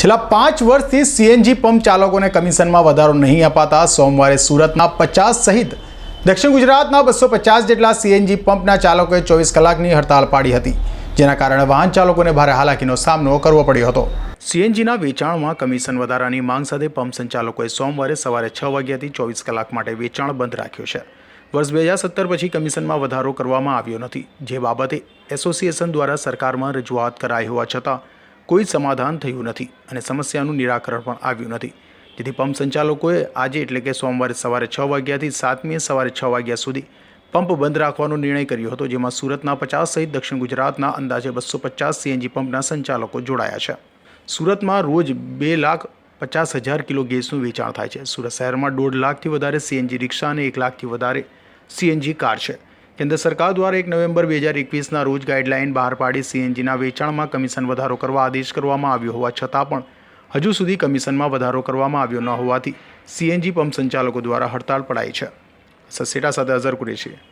છેલ્લા પાંચ વર્ષથી સીએનજી પંપ ચાલકોને કમિશનમાં વધારો નહીં અપાતા સોમવારે સુરતના પચાસ સહિત દક્ષિણ ગુજરાતના બસો પચાસ જેટલા સીએનજી પંપના ચાલકોએ ચોવીસ કલાકની હડતાળ પાડી હતી, જેના કારણે વાહન ચાલકોને ભારે હાલાકીનો સામનો કરવો પડ્યો હતો. સીએનજીના વેચાણમાં કમિશન વધારાની માંગ સાથે પંપ સંચાલકોએ સોમવારે સવારે છ વાગ્યાથી ચોવીસ કલાક માટે વેચાણ બંધ રાખ્યું છે. વર્ષ બે હજાર સત્તર પછી કમિશનમાં વધારો કરવામાં આવ્યો નથી, જે બાબતે એસોસિએશન દ્વારા સરકારમાં રજૂઆત કરાઈ હોવા છતાં કોઈ સમાધાન થયું નથી અને સમસ્યાનું નિરાકરણ પણ આવ્યું નથી. જેથી પંપ સંચાલકોએ આજે એટલે કે સોમવારે સવારે છ વાગ્યાથી સાતમીએ સવારે છ વાગ્યા સુધી પંપ બંધ રાખવાનો નિર્ણય કર્યો હતો, જેમાં સુરતના પચાસ સહિત દક્ષિણ ગુજરાતના અંદાજે બસો પચાસ સીએનજી પંપના સંચાલકો જોડાયા છે. સુરતમાં રોજ બે લાખ પચાસ હજાર કિલો ગેસનું વેચાણ થાય છે. સુરત શહેરમાં દોઢ લાખથી વધારે સીએનજી રિક્ષા અને એક લાખથી વધારે સીએનજી કાર છે. કેન્દ્ર સરકાર દ્વારા એક નવેમ્બર બે હજાર એકવીસના રોજ ગાઈડલાઇન બહાર પાડી સીએનજીના વેચાણમાં કમિશન વધારો કરવા આદેશ કરવામાં આવ્યો હોવા છતાં પણ હજુ સુધી કમિશનમાં વધારો કરવામાં આવ્યો ન હોવાથી સીએનજી પંપ સંચાલકો દ્વારા હડતાળ પડાઈ છે. સસેટા સાથે અઝર કુરેશી.